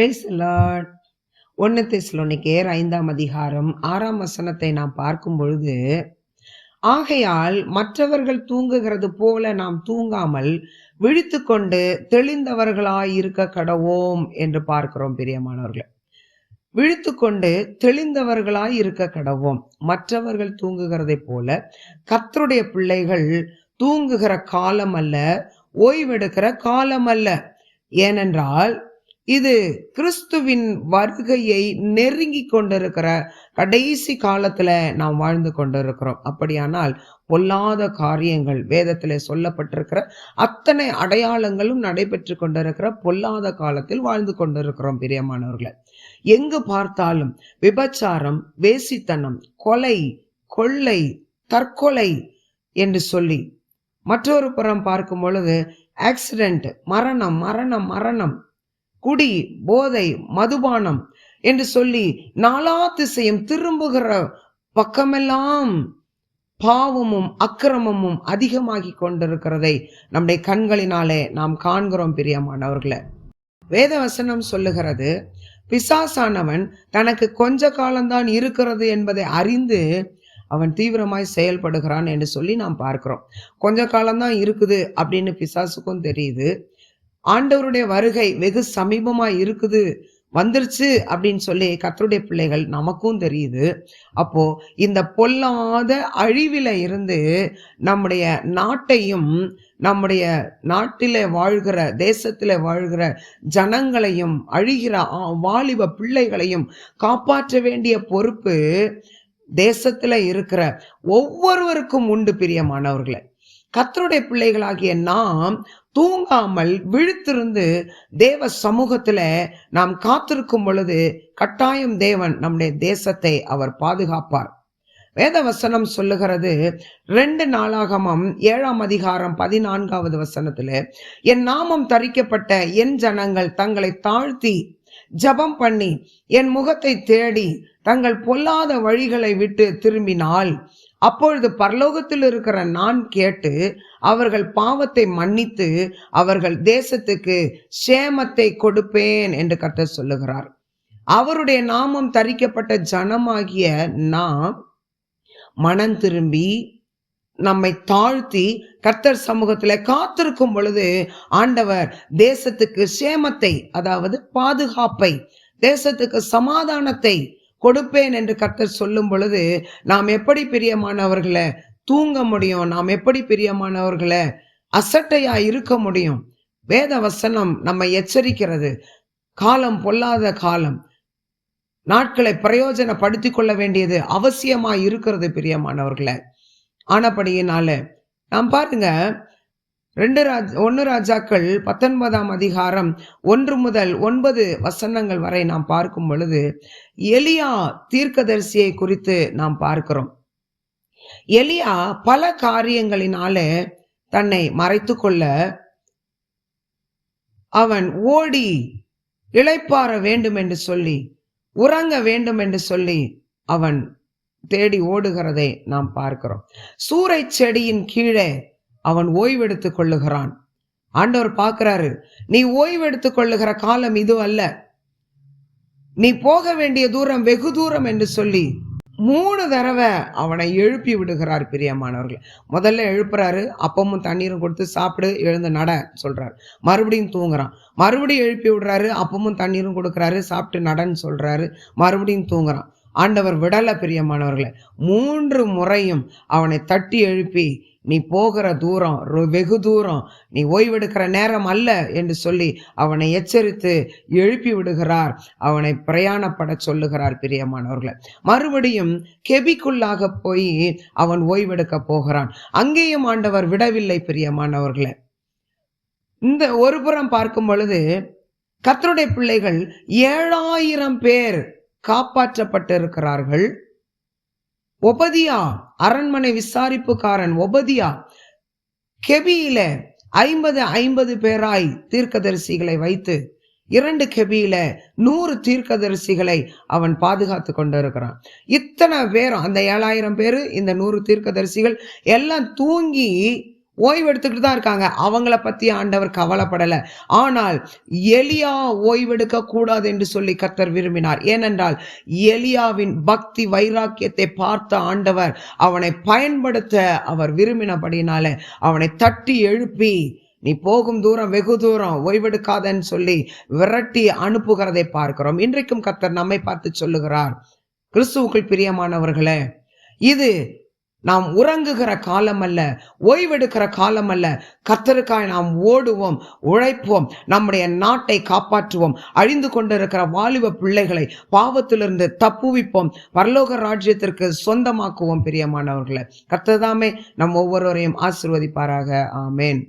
Price Lord ஒன்று தெஸ்லோனிக்கேர் ஐந்தாம் அதிகாரம் ஆறாம் வசனத்தை நாம் பார்க்கும் பொழுது ஆகையால் மற்றவர்கள் தூங்குகிறது போல நாம் தூங்காமல் விழித்துக்கொண்டு தெளிந்தவர்களாய் இருக்க கடவோம் என்று பார்க்கிறோம் பிரியமானவர்களே. விழித்துக்கொண்டு தெளிந்தவர்களாய் இருக்க கடவோம். மற்றவர்கள் தூங்குகிறதைப் போல கத்தருடைய பிள்ளைகள் தூங்குகிற காலம் அல்ல ஓய்வெடுக்கிற காலம் அல்ல. ஏனென்றால் இது கிறிஸ்துவின் வருகையை நெருங்கி கொண்டிருக்கிற கடைசி காலத்துல நாம் வாழ்ந்து கொண்டிருக்கிறோம். அப்படியானால் பொல்லாத காரியங்கள் வேதத்துல சொல்லப்பட்டிருக்கிற அத்தனை அடையாளங்களும் நடைபெற்று கொண்டிருக்கிற பொல்லாத காலத்தில் வாழ்ந்து கொண்டிருக்கிறோம் பிரியமானவர்களை. எங்கு பார்த்தாலும் விபச்சாரம் வேசித்தனம் கொலை கொள்ளை தற்கொலை என்று சொல்லி மற்றொரு புறம் பார்க்கும் பொழுது ஆக்சிடென்ட் மரணம் மரணம் மரணம் குடி போதை மதுபானம் என்று சொல்லி நாலா திசையும் திரும்புகிற பக்கமெல்லாம் பாவமும் அக்கிரமமும் அதிகமாகி கொண்டிருக்கிறதை நம்முடைய கண்களினாலே நாம் காண்கிறோம் பிரியமானவர்களை. வேதவசனம் சொல்லுகிறது பிசாசானவன் தனக்கு கொஞ்ச காலம்தான் இருக்கிறது என்பதை அறிந்து அவன் தீவிரமாய் செயல்படுகிறான் என்று சொல்லி நாம் பார்க்கிறோம். கொஞ்ச காலம்தான் இருக்குது அப்படின்னு பிசாசுக்கும் தெரியுது. ஆண்டவருடைய வருகை வெகு சமீபமாக இருக்குது. வந்துருச்சு அப்படின்னு சொல்லி கத்தருடைய பிள்ளைகள் நமக்கும் தெரியுது. அப்போ இந்த பொல்லாத அழிவில் இருந்து நம்முடைய நாட்டையும் நம்முடைய நாட்டில வாழ்கிற தேசத்தில் வாழ்கிற ஜனங்களையும் அழிகிற வாலிப பிள்ளைகளையும் காப்பாற்ற வேண்டிய பொறுப்பு தேசத்தில் இருக்கிற ஒவ்வொருவருக்கும் உண்டு பிரியமானவர்களை. கத்தருடைய பிள்ளைகளாகிய நாம் தூங்காமல் விழுத்திருந்து தேவ சமூகத்துல நாம் காத்திருக்கும் பொழுது கட்டாயம் தேவன் நம்முடைய தேசத்தை அவர் பாதுகாப்பார். வேத வசனம் சொல்லுகிறது ரெண்டு நாளாகமம் ஏழாம் அதிகாரம் பதினான்காவது வசனத்துல என் நாமம் தரிக்கப்பட்ட என் ஜனங்கள் தங்களை தாழ்த்தி ஜெபம் பண்ணி என் முகத்தை தேடி தங்கள் பொல்லாத வழிகளை விட்டு திரும்பினால் அப்பொழுது பரலோகத்தில் இருக்கிற நான் கேட்டு அவர்கள் பாவத்தை மன்னித்து அவர்கள் தேசத்துக்கு சேமத்தை கொடுப்பேன் என்று கர்த்தர் சொல்லுகிறார். அவருடைய நாமம் தரிக்கப்பட்ட ஜனமாகிய நாம் மனம் திரும்பி நம்மை தாழ்த்தி கர்த்தர் சமூகத்தில் காத்திருக்கும் பொழுது ஆண்டவர் தேசத்துக்கு சேமத்தை அதாவது பாதுகாப்பை தேசத்துக்கு சமாதானத்தை கொடுப்பேன் என்று கர்த்தர் சொல்லும் பொழுது நாம் எப்படி பிரியமானவர்களை தூங்க முடியும்? நாம் எப்படி பிரியமானவர்களை அசட்டையா இருக்க முடியும்? வேத வசனம் நம்மை எச்சரிக்கிறது. காலம் பொல்லாத காலம். நாட்களை பிரயோஜனப்படுத்தி கொள்ள வேண்டியது அவசியமா இருக்கிறது பிரியமானவர்களை. ஆனபடியினால நாம் பாருங்க ரெண்டு ராஜ் ஒன்று ராஜாக்கள் பத்தொன்பதாம் அதிகாரம் ஒன்று முதல் ஒன்பது வசனங்கள் வரை நாம் பார்க்கும் பொழுது எலியா தீர்க்கதரிசியை குறித்து நாம் பார்க்கிறோம். எலியா பல காரியங்களினாலே தன்னை மறைத்து கொள்ள அவன் ஓடி இளைப்பாற வேண்டும் என்று சொல்லி உறங்க வேண்டும் என்று சொல்லி அவன் தேடி ஓடுகிறதை நாம் பார்க்கிறோம். சூறை செடியின் கீழே அவன் ஓய்வெடுத்து கொள்ளுகிறான். ஆண்டவர் பார்க்கிறாரு நீ ஓய்வெடுத்து கொள்ளுகிற காலம் இது அல்ல. நீ போக வேண்டிய தூரம் வெகு தூரம் என்று சொல்லி மூணு தடவை அவனை எழுப்பி விடுகிறார் பிரியமானவர்கள். முதல்ல எழுப்புறாரு அப்பமும் தண்ணீரும் கொடுத்து சாப்பிடு எழுந்து நட சொல்றாரு. மறுபடியும் தூங்குறான். மறுபடியும் எழுப்பி விடுறாரு அப்பமும் தண்ணீரும் கொடுக்குறாரு சாப்பிட்டு நடன்னு சொல்றாரு. மறுபடியும் தூங்குறான். ஆண்டவர் விடலை பிரியமானவர்களை. மூன்று முறையும் அவனை தட்டி எழுப்பி நீ போகிற தூரம் ரொ- வெகு தூரம் நீ ஓய்வெடுக்கிற நேரம் அல்ல என்று சொல்லி அவனை எச்சரித்து எழுப்பி விடுகிறார். அவனை பிரயாணப்பட சொல்லுகிறார் பிரியமானவர்களை. மறுபடியும் கெபிக்குள்ளாக போய் அவன் ஓய்வெடுக்க போகிறான். அங்கேயும் ஆண்டவர் விடவில்லை பிரியமானவர்களை. இந்த ஒரு புறம் பார்க்கும் பொழுது கத்தருடைய பிள்ளைகள் ஏழாயிரம் பேர் காப்பாற்றப்பட்டிருக்கிறார்கள். ஒபதியா அரண்மனை விசாரிப்புக்காரன் ஒபதியா கெபியில ஐம்பது ஐம்பது பேராய் தீர்க்கதரிசிகளை வைத்து இரண்டு கெபியில நூறு தீர்க்கதரிசிகளை அவன் பாதுகாத்து கொண்டிருக்கிறான். இத்தனை பேரும் அந்த ஏழாயிரம் பேரு இந்த நூறு தீர்க்கதரிசிகள் எல்லாம் தூங்கி ஓய்வு எடுத்துக்கிட்டு தான் இருக்காங்க. அவங்கள பற்றி ஆண்டவர் கவலைப்படலை. ஆனால் எலியா ஓய்வெடுக்க கூடாது என்று சொல்லி கத்தர் விரும்பினார். ஏனென்றால் எலியாவின் பக்தி வைராக்கியத்தை பார்த்த ஆண்டவர் அவனை பயன்படுத்த அவர் விரும்பினபடினால அவனை தட்டி எழுப்பி நீ போகும் தூரம் வெகு தூரம் ஓய்வெடுக்காதன்னு சொல்லி விரட்டி அனுப்புகிறதை பார்க்கிறோம். இன்றைக்கும் கத்தர் நம்மை பார்த்து சொல்லுகிறார். கிறிஸ்துவுக்குள் பிரியமானவர்களே இது நாம் உறங்குகிற காலம் அல்ல ஓய்வெடுக்கிற காலம் அல்ல கத்தருக்காய் நாம் ஓடுவோம் உழைப்போம் நம்முடைய நாட்டை காப்பாற்றுவோம். அழிந்து கொண்டிருக்கிற வாலிப பிள்ளைகளை பாவத்திலிருந்து தப்புவிப்போம். பரலோக ராஜ்யத்திற்கு சொந்தமாக்குவோம் பிரியமானவர்களை. கத்ததாமே நம் ஒவ்வொருவரையும் ஆசிர்வதிப்பாராக. ஆமேன்.